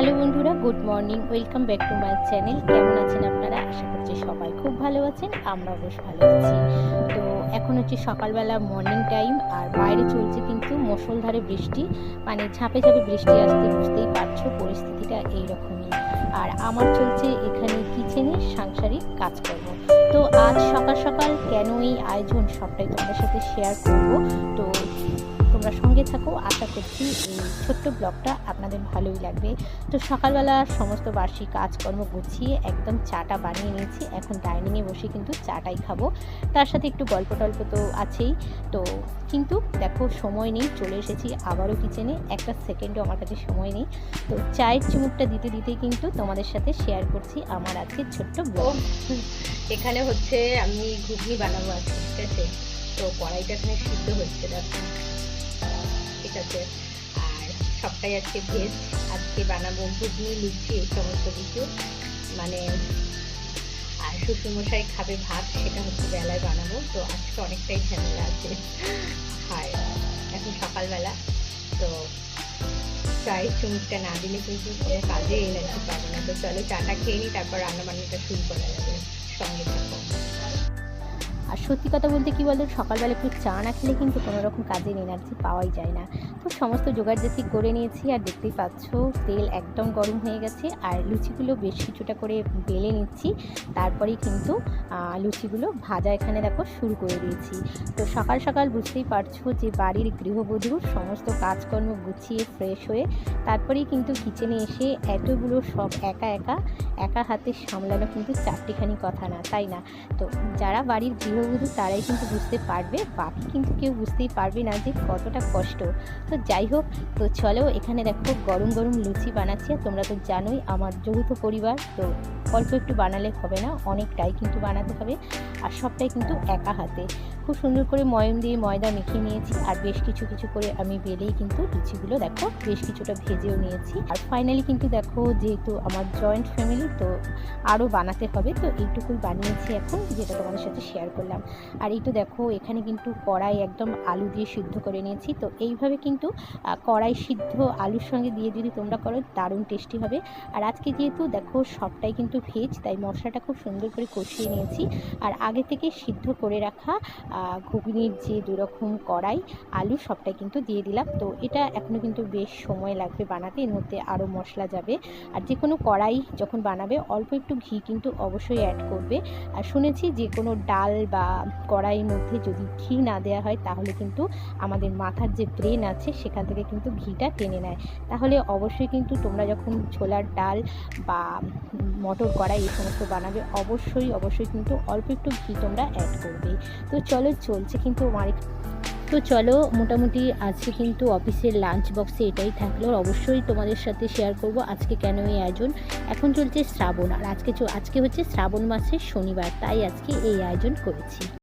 Hello বন্ধুরা, good morning, welcome back to my channel. কেমন আছেন আপনারা? আশা করছি সবাই খুব ভালো আছেন, আমরাও বেশ ভালো আছি। তো এখন হচ্ছে সকালবেলা মর্নিং টাইম আর বাইরে চলছে কিন্তু মুষলধারে বৃষ্টি। মানে ঝাঁপে ঝাঁপে বৃষ্টি আসতে বুঝতেই পারছ, পরিস্থিতিটা এইরকমই। আর আমার চলছে এখানে কিচেনে সাংসারিক কাজকর্ম। তো আজ সকাল সকাল কেন এই আয়োজন সবটাই তোমাদের সাথে শেয়ার করব। তো তোমরা সঙ্গে থাকো। আশা করছি এই ছোট্ট ব্লগটা আপনাদের ভালোই লাগবে। তো সকালবেলা সমস্ত বার্ষিক কাজকর্ম গুছিয়ে একদম চাটা বানিয়ে নিয়েছি। এখন ডাইনিংয়ে বসে কিন্তু চাটাই খাব। তার সাথে একটু গল্প টল্প তো আছেই। তো কিন্তু দেখো, সময় নেই, চলে এসেছি আবারও কিচেনে একটা সেকেন্ডও আমার কাছে সময় নেই। তো চায়ের চুমুকটা দিতে দিতেই কিন্তু তোমাদের সাথে শেয়ার করছি আমার আজকে ছোট্ট ব্লগ এখানে হচ্ছে আমি ঘুগনি বানাবো আজকে, ঠিক আছে? তো কড়াইটা এখানে সিদ্ধ হচ্ছে, দেখো। ঠিক আছে? আর সবটাই আজকে ভেজ। আজকে বানাবো ঘুগনি, লুচি, এই সমস্ত কিছু। মানে আর শ্বশুরমশাই খাবে ভাত, সেটা হচ্ছে বেলায় বানাবো। তো আজকে অনেকটাই ঝামেলা আছে। আর এখন সকালবেলা, তো চায়ের চুমুকটা না দিলে কিন্তু কোনো কাজে এনার্জি পাবো না। তো চলো চাটা খেয়ে নিই তারপর রান্না বান্নাটা শুরু করা যাবে। সঙ্গে থাকো। আর সত্যি কথা বলতে কী বলতো, সকালবেলা একটু চা না খেলে কিন্তু কোনো রকম কাজের এনার্জি পাওয়াই যায় না। তো সমস্ত জোগাড় জাতি করে নিয়েছি আর দেখতেই পাচ্ছ, তেল একদম গরম হয়ে গেছে আর লুচিগুলো বেশ কিছুটা করে বেলে নিচ্ছি। তারপরেই কিন্তু লুচিগুলো ভাজা এখানে দেখো শুরু করে দিয়েছি। তো সকাল সকাল বুঝতেই পারছ যে বাড়ির গৃহবধূর সমস্ত কাজকর্ম গুছিয়ে ফ্রেশ হয়ে তারপরেই কিন্তু কিচেনে এসে এতগুলো সব একা একা একা হাতে সামলানো কিন্তু চারটিখানি কথা না, তাই না? তো যারা বাড়ির গৃহবধূ তারাই কিন্তু বুঝতে পারবে, বাকি কিন্তু কেউ বুঝতেই পারবে না যে কতটা কষ্ট। তো যাই হোক, তো চলো এখানে দেখো গরম গরম লুচি বানাচ্ছি, আর তোমরা তো জানোই আমার যৌথ পরিবার, তো অল্প একটু বানালে হবে না, অনেকটাই কিন্তু বানাতে হবে, আর সবটাই কিন্তু একা হাতে। খুব সুন্দর করে ময়ম দিয়ে ময়দা মেখে নিয়েছি আর বেশ কিছু কিছু করে আমি বেলেই কিন্তু লুচিগুলো দেখো, বেশ কিছুটা ভেজেও নিয়েছি। আর ফাইনালি কিন্তু দেখো যেহেতু আমার জয়েন্ট ফ্যামিলি তো আরও বানাতে হবে, তো এইটুকুই বানিয়েছি এখন যেটা তোমাদের সাথে শেয়ার করলাম। আর এই তো দেখো এখানে কিন্তু কড়াই একদম আলু দিয়ে সিদ্ধ করে নিয়েছি, তো এইভাবে কিন্তু কড়াই সিদ্ধ আলুর সঙ্গে দিয়ে যদি তোমরা করো দারুণ টেস্টি হবে। আর আজকে যেহেতু দেখো সবটাই কিন্তু ভেজ তাই মশলাটা খুব সুন্দর করে কষিয়ে নিয়েছি। আর আগে থেকে সিদ্ধ করে রাখা ঘুগনির যে দুরকম কড়াই, আলু সবটাই কিন্তু দিয়ে দিলাম। তো এটা এখনও কিন্তু বেশ সময় লাগবে বানাতে, এর মধ্যে আরও মশলা যাবে। আর যে কোনো কড়াই যখন বানাবে, অল্প একটু ঘি কিন্তু অবশ্যই অ্যাড করবে। আর শুনেছি যে কোনো ডাল বা কড়াইয়ের মধ্যে যদি ঘি না দেওয়া হয়, তাহলে কিন্তু আমাদের মাথার যে ব্রেন আছে, সেখান থেকে কিন্তু ঘিটা টেনে নেয়। তাহলে অবশ্যই কিন্তু তোমরা যখন ছোলার ডাল বা মটর কড়াই এই সমস্ত বানাবে, অবশ্যই অবশ্যই কিন্তু অল্প একটু ঘি তোমরা অ্যাড করবে। তো চলো চলছে কিন্তু আমার তো চলো, মোটামুটি আজকে কিন্তু অফিসের লাঞ্চ বক্সে এটাই থাকল। অবশ্যই তোমাদের সাথে শেয়ার করব আজকে কেন এই আয়োজন। এখন চলছে শ্রাবণ, আর আজকে আজকে হচ্ছে শ্রাবণ মাসের শনিবার, তাই আজকে এই আয়োজন করেছি।